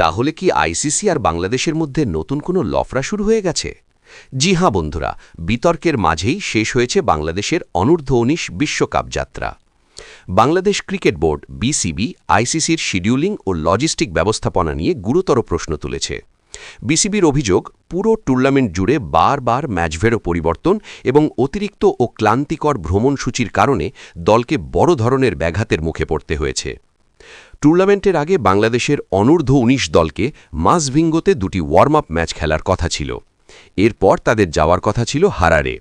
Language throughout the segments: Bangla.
তাহলে কি আইসিসি আর বাংলাদেশের মধ্যে নতুন কোনো লফরা শুরু হয়ে গেছে? জি হ্যাঁ বন্ধুরা, বিতর্কের মাঝেই শেষ হয়েছে বাংলাদেশের অনূর্ধ্ব উনিশ বিশ্বকাপ যাত্রা। বাংলাদেশ ক্রিকেট বোর্ড, বিসিবি, আইসিসির শিডিউলিং ও লজিস্টিক ব্যবস্থাপনা নিয়ে গুরুতর প্রশ্ন তুলেছে। বিসিবির অভিযোগ, পুরো টুর্নামেন্ট জুড়ে বারবার ম্যাচভেরও পরিবর্তন এবং অতিরিক্ত ও ক্লান্তিকর ভ্রমণসূচির কারণে দলকে বড় ধরনের ব্যাঘাতের মুখে পড়তে হয়েছে। টুর্নামেন্টের আগে বাংলাদেশের অনূর্ধ্ব উনিশ দলকে মাসভিঙ্গোতে দুটি ওয়ার্ম আপ ম্যাচ খেলার কথা ছিল। এরপর তাদের যাওয়ার কথা ছিল হারারে।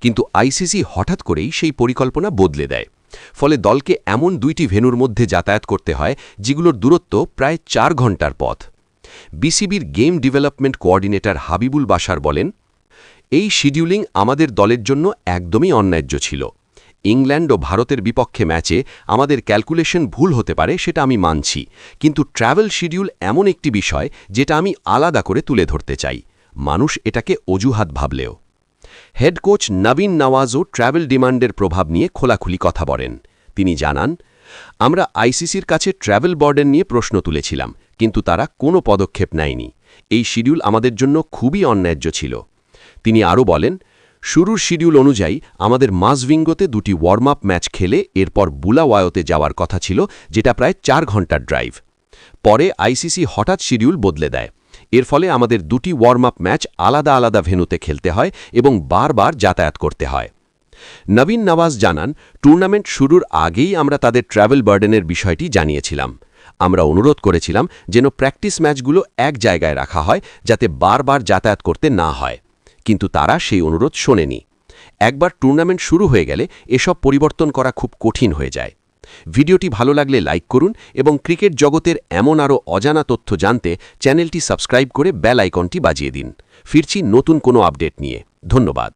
কিন্তু আইসিসি হঠাৎ করেই সেই পরিকল্পনা বদলে দেয়। ফলে দলকে এমন দুইটি ভেনুর মধ্যে যাতায়াত করতে হয়, যেগুলোর দূরত্ব প্রায় চার ঘণ্টার পথ। বিসিবির game development coordinator Habibul Bashar বলেন, এই শিডিউলিং আমাদের দলের জন্য একদমই অন্যায্য ছিল। ইংল্যান্ড ও ভারতের বিপক্ষে ম্যাচে আমাদের ক্যালকুলেশন ভুল হতে পারে সেটা আমি মানছি। কিন্তু ট্রাভেল শিডিউল এমন একটি বিষয় যেটা আমি আলাদা করে তুলে ধরতে চাই। মানুষ এটাকে অজুহাত ভাবলেও। হেড কোচ নবীন নওয়াজও ট্রাভেল ডিমান্ডের প্রভাব নিয়ে খোলাখুলি কথা বলেন। তিনি জানান, আমরা আইসিসির কাছে ট্রাভেল বর্ডেন নিয়ে প্রশ্ন তুলেছিলাম, কিন্তু তারা কোনো পদক্ষেপ নেয়নি। এই শিডিউল আমাদের জন্য খুবই অন্যায্য ছিল। তিনি আরও বলেন শুরুর শিডিউল অনুযায়ী, আমাদের মাসভিঙ্গোতে দুটি ওয়ার্ম আপ ম্যাচ খেলে এরপর বুলাওয়ায়োতে যাওয়ার কথা ছিল, যেটা প্রায় চার ঘণ্টার ড্রাইভ। পরে আইসিসি হঠাৎ শিডিউল বদলে দেয়। এর ফলে আমাদের দুটি ওয়ার্ম আপ ম্যাচ আলাদা আলাদা ভেনুতে খেলতে হয় এবং বারবার যাতায়াত করতে হয়। নবীন নওয়াজ জানান, টুর্নামেন্ট শুরুর আগেই আমরা তাদের ট্রাভেল বার্ডেনের বিষয়টি জানিয়েছিলাম। আমরা অনুরোধ করেছিলাম যেন প্র্যাকটিস ম্যাচগুলো এক জায়গায় রাখা হয়, যাতে বারবার যাতায়াত করতে না হয়। কিন্তু তারা সেই অনুরোধ শোনেনি। একবার টুর্নামেন্ট শুরু হয়ে গেলে এসব পরিবর্তন করা খুব কঠিন হয়ে যায়। ভিডিওটি ভালো লাগলে লাইক করুন এবং ক্রিকেট জগতের এমন আরও অজানা তথ্য জানতে চ্যানেলটি সাবস্ক্রাইব করে বেল আইকনটি বাজিয়ে দিন। ফিরছি নতুন কোনো আপডেট নিয়ে। ধন্যবাদ।